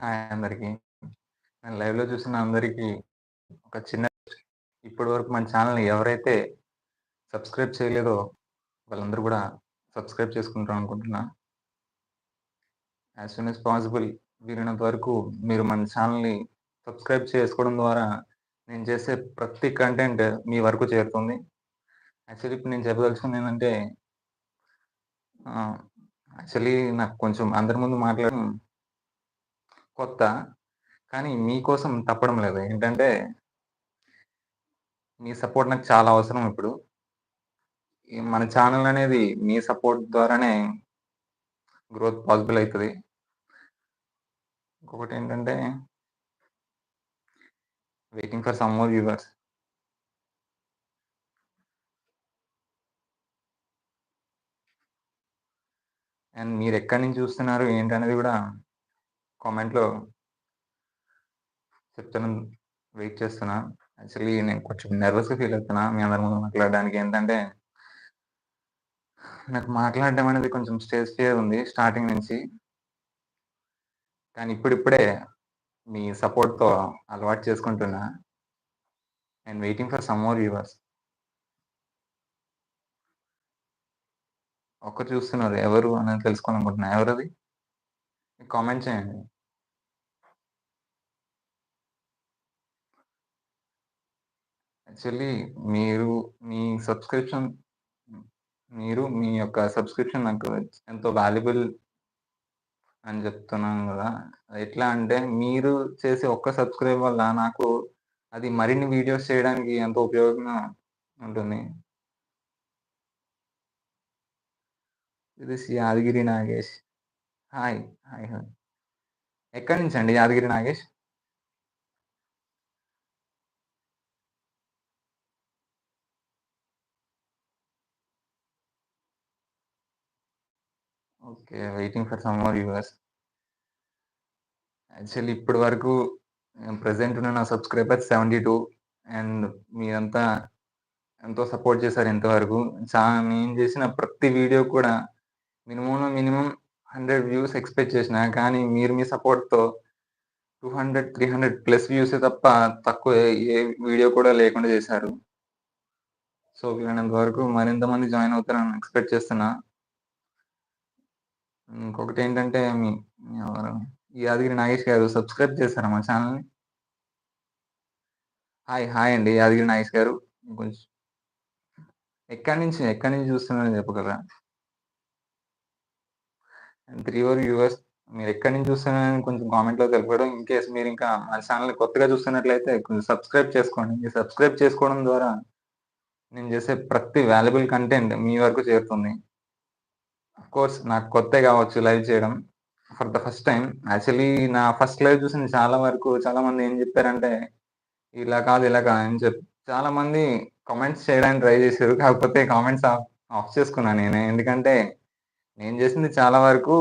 Hi అందరికి. నేను లైవ్‌లో చూసిన అందరికీ ఒక చిన్న ఇప్పటి వరకు మన ఛానల్ని ఎవరైతే సబ్స్క్రైబ్ చేయలేదో వాళ్ళందరూ కూడా సబ్స్క్రైబ్ చేసుకుంటారు అనుకుంటున్నా. యాస్ సూన్ యాజ్ పాసిబుల్ వీలైనంత వరకు మీరు మన ఛానల్ని సబ్స్క్రైబ్ చేసుకోవడం ద్వారా నేను చేసే ప్రతి కంటెంట్ మీ వరకు చేరుతుంది. యాక్చువల్లీ ఇప్పుడు నేను చెప్పదలుచుకుంది ఏంటంటే యాక్చువల్లీ నాకు కొంచెం అందరి ముందు మాట్లాడడం కొత్త. కానీ మీకోసం తప్పడం లేదు. ఏంటంటే మీ సపోర్ట్ నాకు చాలా అవసరం ఇప్పుడు. మన ఛానల్ అనేది మీ సపోర్ట్ ద్వారానే గ్రోత్ పాసిబుల్ ఇంకొకటి ఏంటంటే waiting for some more viewers. And మీరు ఎక్కడి నుంచి చూస్తున్నారు ఏంటనేది కూడా కామెంట్‌లో చెప్తాను. వెయిట్ చేస్తున్నా. యాక్చువల్లీ నేను కొంచెం నర్వస్గా ఫీల్ అవుతున్నా మీ అందరి ముందు మాట్లాడడానికి. ఏంటంటే నాకు మాట్లాడడం అనేది కొంచెం స్టేజ్ ఫియర్ ఉంది స్టార్టింగ్ నుంచి. కానీ ఇప్పుడిప్పుడే మీ సపోర్ట్‌తో అలవాటు చేసుకుంటున్నా. And waiting for some more viewers. ఒక్కరు చూస్తున్నారు. ఎవరు అనేది తెలుసుకోవాలనుకుంటున్నా. ఎవరది? కామెంట్ చేయండి. యాక్చువల్లీ మీరు మీ సబ్స్క్రిప్షన్ మీరు మీ యొక్క సబ్స్క్రిప్షన్ నాకు ఎంతో వాల్యుబుల్ అని చెప్తున్నాను కదా ఎట్లా అంటే మీరు చేసే ఒక్క సబ్స్క్రైబ్ వల్ల నాకు అది మరిన్ని వీడియోస్ చేయడానికి ఎంతో ఉపయోగంగా ఉంటుంది. This Yadagiri Nagesh. Hi. Hi. Hi. ఎక్కడి నుంచి అండి Yadagiri Nagesh? Okay. Waiting for some more viewers. Actually ఇప్పటి వరకు ప్రజెంట్ ప్రెజెంట్ ఉన్న నా సబ్స్క్రైబర్స్ 72 అండ్ మీరంతా ఎంతో సపోర్ట్ చేశారు ఇంతవరకు. చాలా నేను చేసిన ప్రతి వీడియో కూడా మినిమంలో మినిమం హండ్రెడ్ వ్యూస్ ఎక్స్‌పెక్ట్ చేసిన. కానీ మీరు మీ సపోర్ట్‌తో 200, 300 ప్లస్ వ్యూసే తప్ప తక్కువ ఏ వీడియో కూడా లేకుండా చేశారు. సో, వీలైనంత వరకు మరింత మంది జాయిన్ అవుతారని ఎక్స్‌పెక్ట్ చేస్తున్నా. ఇంకొకటి ఏంటంటే మీ ఎవరు యాదగిరి నాగేష్ గారు సబ్స్క్రైబ్ చేశారా మా ఛానల్ని హాయ్. హాయ్ అండి. యాదగిరి నాగేష్ గారు. కొంచెం ఎక్కడి నుంచి, ఎక్కడి నుంచి చూస్తున్నారని చెప్పగలరా? అండ్ 3 మోర్ మీరు ఎక్కడి నుంచి చూస్తున్నారని కొంచెం కామెంట్‌లో తెలుపడం ఇన్ కేస్ మీరు ఇంకా మా ఛానల్ని కొత్తగా చూస్తున్నట్లయితే కొంచెం సబ్స్క్రైబ్ చేసుకోండి. మీరు సబ్స్క్రైబ్ చేసుకోవడం ద్వారా నేను చేసే ప్రతి వాల్యుబుల్ కంటెంట్ మీ వరకు చేరుతుంది. కోర్స్ నాకు కొత్త కావచ్చు లైవ్ చేయడం. For the first time actually నా ఫస్ట్ లైవ్ చూసిన చాలా వరకు చాలామంది ఏం చెప్పారంటే, ఇలా కాదు, ఇలా కాదు అని చెప్పి చాలామంది కామెంట్స్ చేయడానికి ట్రై చేశారు. కాకపోతే కామెంట్స్ ఆఫ్ ఆఫ్ చేసుకున్నాను నేను ఎందుకంటే నేను చేసింది చాలా వరకు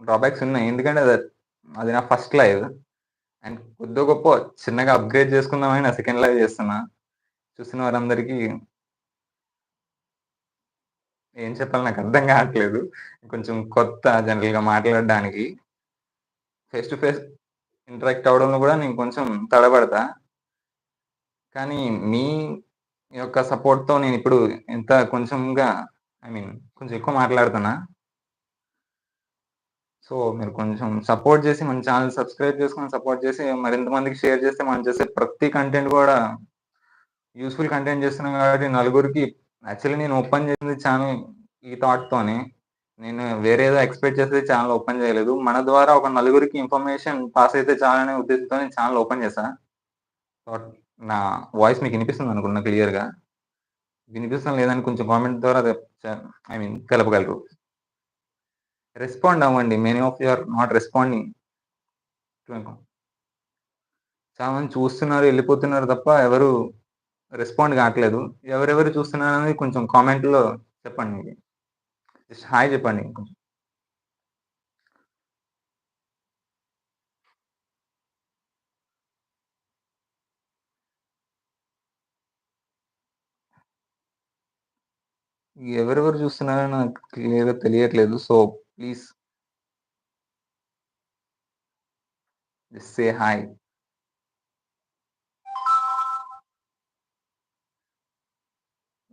డ్రాబ్యాక్స్ ఉన్నాయి. ఎందుకంటే అది అది నా ఫస్ట్ లైవ్. అండ్ కొద్ది గొప్ప చిన్నగా అప్‌గ్రేడ్ చేసుకుందామని నా సెకండ్ లైవ్ చేస్తున్నా. చూసిన వారందరికీ ఏం చెప్పాలి నాకు అర్థం కావట్లేదు. కొంచెం కొత్త జనరల్‌గా మాట్లాడడానికి. ఫేస్ టు ఫేస్ ఇంటరాక్ట్ అవ్వడంలో కూడా నేను కొంచెం తడబడతా. కానీ మీ యొక్క సపోర్ట్‌తో నేను ఇప్పుడు ఇంత కొంచెంగా ఐ మీన్ కొంచెం ఎక్కువ మాట్లాడుతున్నా. సో, మీరు కొంచెం సపోర్ట్ చేసి మన ఛానల్ సబ్స్క్రైబ్ చేసుకొని సపోర్ట్ చేసి మరింత మందికి షేర్ చేస్తే మనం చేసే ప్రతి కంటెంట్ కూడా యూస్ఫుల్ కంటెంట్ చేస్తున్నాం కాబట్టి నలుగురికి యాక్చువల్లీ నేను ఓపెన్ చేసింది ఛానల్ ఈ థాట్‌తోనే. నేను వేరేదో ఎక్స్‌పెక్ట్ చేసి ఛానల్ ఓపెన్ చేయలేదు. మన ద్వారా ఒక నలుగురికి ఇన్ఫర్మేషన్ పాస్ అయితే చాలనే ఉద్దేశంతో నేను ఛానల్ ఓపెన్ చేశా. నా వాయిస్ మీకు వినిపిస్తుంది అనుకున్నా క్లియర్‌గా. వినిపిస్తుందా లేదని కొంచెం కామెంట్ ద్వారా ఐ మీన్ తెలపగలరు. రెస్పాండ్ అవ్వండి. Many of you are not responding. చాలా మంది చూస్తున్నారు, వెళ్ళిపోతున్నారు తప్ప ఎవరు రెస్పాండ్ కావట్లేదు. ఎవరెవరు చూస్తున్నారనేది కొంచెం కామెంట్‌లో చెప్పండి. జస్ట్ హాయ్ చెప్పండి కొంచెం. ఎవరెవరు చూస్తున్నారో నాకు క్లియర్‌గా తెలియట్లేదు. So, please just say hi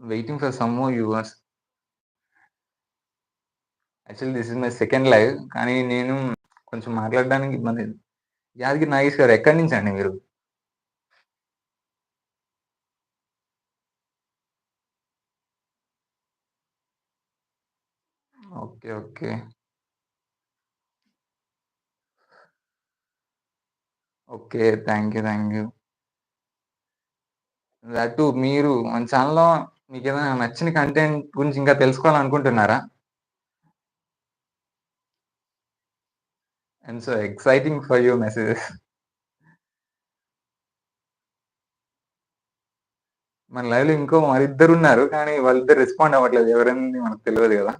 Waiting for some more viewers. Actually this is my second live. కానీ నేను కొంచెం మాట్లాడడానికి ఇబ్బంది. యాదగిరి నాగేష్ గారు ఎక్కడి అండి మీరు? Okay. Okay. Okay. Thank you. Thank you. That too మీరు మన ఛానల్లో మీకు ఏదైనా నచ్చిన కంటెంట్ గురించి ఇంకా తెలుసుకోవాలనుకుంటున్నారా? And so exciting for you messages. మన లైవ్‌లో ఇంకో మరిద్దరున్నారు. కానీ వాళ్ళిద్దరు రెస్పాండ్ అవ్వట్లేదు. ఎవరైంది మనకు తెలియదు కదా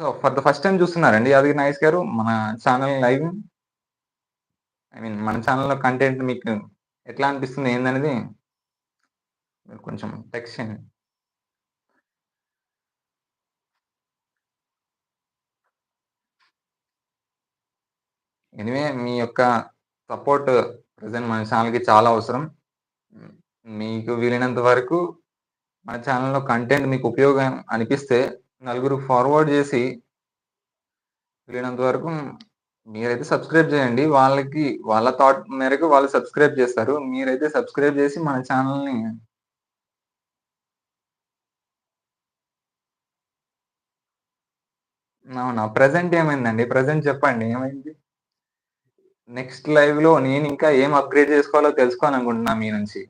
so, for the first time చూస్తున్నారండి యాదగిరి నాగేష్ గారు మన ఛానల్ లైవ్? ఐ మీన్ మన ఛానల్లో కంటెంట్ మీకు ఎట్లా అనిపిస్తుంది ఏందనేది మీరు కొంచెం టెక్స్ట్ చేయండి. ఎనివే మీ యొక్క సపోర్ట్ ప్రజెంట్ మన ఛానల్కి చాలా అవసరం. మీకు వీలైనంత వరకు మన ఛానల్లో కంటెంట్ మీకు ఉపయోగం అనిపిస్తే నలుగురు ఫార్వర్డ్ చేసి వీలైనంత వరకు మీరైతే సబ్స్క్రైబ్ చేయండి. వాళ్ళకి వాళ్ళ థాట్ మేరకు వాళ్ళు సబ్స్క్రైబ్ చేస్తారు. మీరైతే సబ్స్క్రైబ్ చేసి మన ఛానల్ని అవునా? ప్రెజెంట్ ఏమైందండి? ప్రెజెంట్ చెప్పండి ఏమైంది? నెక్స్ట్ లైవ్‌లో ఇంకా ఏం అప్‌గ్రేడ్ చేసుకోవాలో తెలుసుకోవాలి అనుకుంటున్నా మీ నుంచి.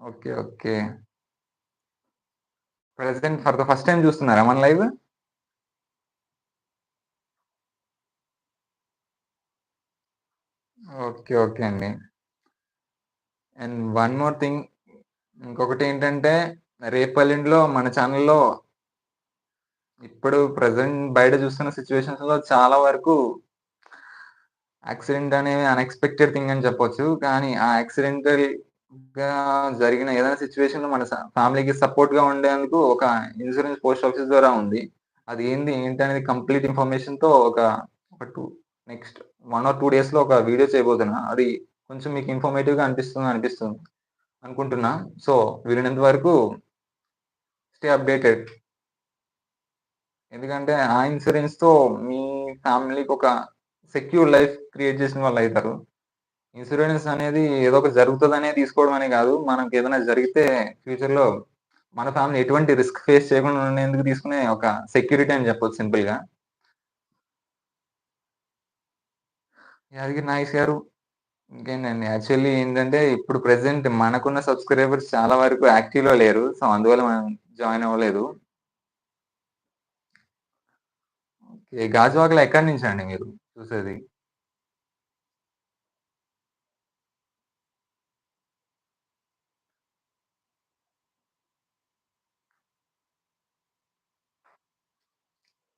Okay. Okay. President for the first time చూస్తున్నారా మన లైవ్? ఓకే. ఓకే అండి. అండ్ వన్ మోర్ థింగ్ ఇంకొకటి ఏంటంటే రేపెల్లుండిలో మన ఛానల్లో ఇప్పుడు ప్రజెంట్ బయట చూస్తున్న సిట్యుయేషన్స్‌లో చాలా వరకు యాక్సిడెంట్ అనేవి అన్‌ఎక్స్‌పెక్టెడ్ థింగ్ అని చెప్పొచ్చు. కానీ ఆ యాక్సిడెంటల్‌గా జరిగిన ఏదైనా సిట్యుయేషన్‌లో మన ఫ్యామిలీకి ఫ్యామిలీకి సపోర్ట్‌గా ఉండేందుకు ఒక ఇన్సూరెన్స్ పోస్ట్ ఆఫీస్ ద్వారా ఉంది. అది ఏంది, ఏంటి అనేది కంప్లీట్ ఇన్ఫర్మేషన్‌తో ఒక ఒక టూ నెక్స్ట్ వన్ ఆర్ 2 డేస్‌లో ఒక వీడియో చేయబోతున్నా. అది కొంచెం మీకు ఇన్ఫర్మేటివ్‌గా అనిపిస్తుంది అనిపిస్తుంది అనుకుంటున్నా. సో, వీలైనంత వరకు స్టే అప్‌డేటెడ్. ఎందుకంటే ఆ ఇన్సూరెన్స్తో మీ ఫ్యామిలీకి ఒక సెక్యూర్ లైఫ్ క్రియేట్ చేసిన వాళ్ళు అవుతారు ఇన్సూరెన్స్ అనేది ఏదో ఒకటి జరుగుతుందనే తీసుకోవడం అనే కాదు. మనకేదైనా జరిగితే ఫ్యూచర్‌లో మన ఫ్యామిలీ ఎటువంటి రిస్క్ ఫేస్ చేయకుండా ఉండేందుకు తీసుకునే ఒక సెక్యూరిటీ అని చెప్పొచ్చు సింపుల్‌గా. యాదగిరి నాగేష్ గారు ఇంకేంటండి యాక్చువల్లీ ఏంటంటే ఇప్పుడు ప్రెసెంట్ మనకున్న సబ్స్క్రైబర్స్ చాలా వరకు యాక్టివ్లో లేరు. సో, అందువల్ల మనం జాయిన్ అవ్వలేదు. ఓకే. గాజువాకలో ఎక్కడి నుంచి అండి మీరు చూసేది?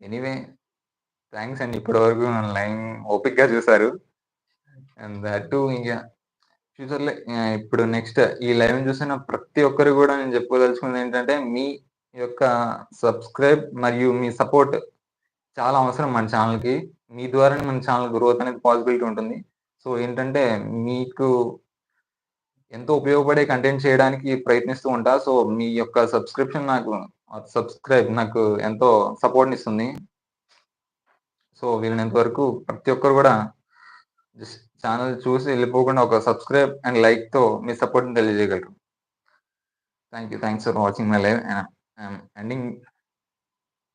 ఎనీవే థ్యాంక్స్ అండి. ఇప్పటి వరకు లైన్ ఓపిక్గా చూసారు. అండ్ దట్ టూ ఫ్యూచర్‌లో ఇప్పుడు నెక్స్ట్ ఈ లైవ్‌ని చూసిన ప్రతి ఒక్కరు కూడా నేను చెప్పుకోదలుచుకుంది ఏంటంటే మీ యొక్క సబ్స్క్రైబ్ మరియు మీ సపోర్ట్ చాలా అవసరం మన ఛానల్కి మీ ద్వారానే మన ఛానల్ గ్రోత్ అనేది పాసిబిలిటీ ఉంటుంది. సో, ఏంటంటే మీకు ఎంతో ఉపయోగపడే కంటెంట్ చేయడానికి ప్రయత్నిస్తూ ఉంటా. సో, మీ యొక్క సబ్స్క్రిప్షన్ నాకు సబ్స్క్రైబ్ నాకు ఎంతో సపోర్ట్‌నిస్తుంది. సో, వీళ్ళని ఎంతవరకు ప్రతి ఒక్కరు కూడా జస్ట్ ఛానల్ చూసి వెళ్ళిపోకుండా ఒక సబ్స్క్రైబ్ అండ్ లైక్‌తో మీ సపోర్ట్‌ని తెలియజేయగలరు. Thank you. Thanks for watching my live. Ending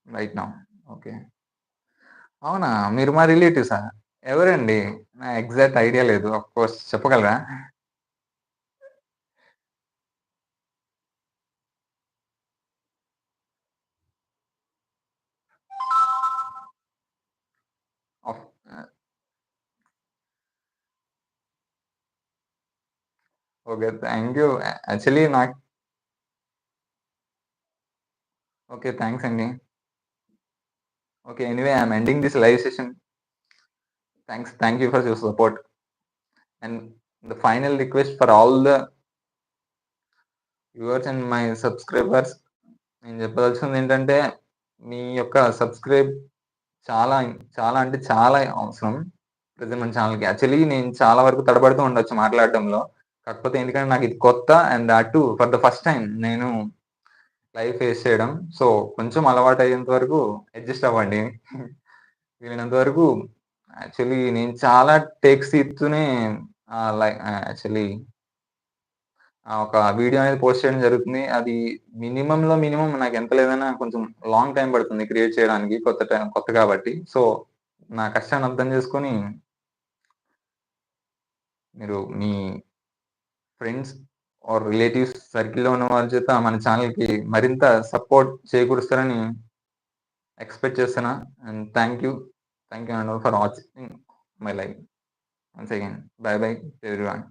right now. Okay. అవునా? మీరు మా రిలేటివ్సా? ఎవరండి? నా ఎగ్జాక్ట్ ఐడియా లేదు. ఆఫ్ కోర్స్ చెప్పగలరా? ఓకే. Thank you. యాక్చువల్లీ నాకు ఓకే. థ్యాంక్స్ అండి. Okay. Anyway I'm ending this live session. Thanks thank you for your support. And the final request for all the viewers and my subscribers నేను చెప్పదలుచుకుంది ఏంటంటే మీ యొక్క subscribe చాలా చాలా అంటే చాలా అవసరం ప్రజెంట్ మన ఛానల్కి యాక్చువల్లీ నేను చాలా వరకు తడబడుతూ ఉండొచ్చు మాట్లాడటంలో కాకపోతే ఎందుకంటే నాకు ఇది కొత్త అండ్ అటు ఫర్ ద ఫస్ట్ టైం నేను లైవ్ ఫేస్ చేయడం. సో కొంచెం అలవాటు అయ్యేంత వరకు అడ్జస్ట్ అవ్వండి. వీలైనంత వరకు యాక్చువల్లీ నేను చాలా టేక్స్ ఇస్తూనే లైక్ యాక్చువల్లీ ఒక వీడియో అనేది పోస్ట్ చేయడం జరుగుతుంది. అది మినిమంలో మినిమం నాకు ఎంత లేదైనా కొంచెం లాంగ్ టైం పడుతుంది క్రియేట్ చేయడానికి కొత్త టైం కొత్త కాబట్టి. సో నా కష్టాన్ని అర్థం చేసుకొని మీరు మీ ఫ్రెండ్స్ ఆర్ రిలేటివ్స్ సర్కిల్లో ఉన్న వాళ్ళ చేత మన ఛానల్కి మరింత సపోర్ట్ చేకూరుస్తారని ఎక్స్పెక్ట్ చేస్తున్నా. And thank you thank you and for watching my life once again bye bye everyone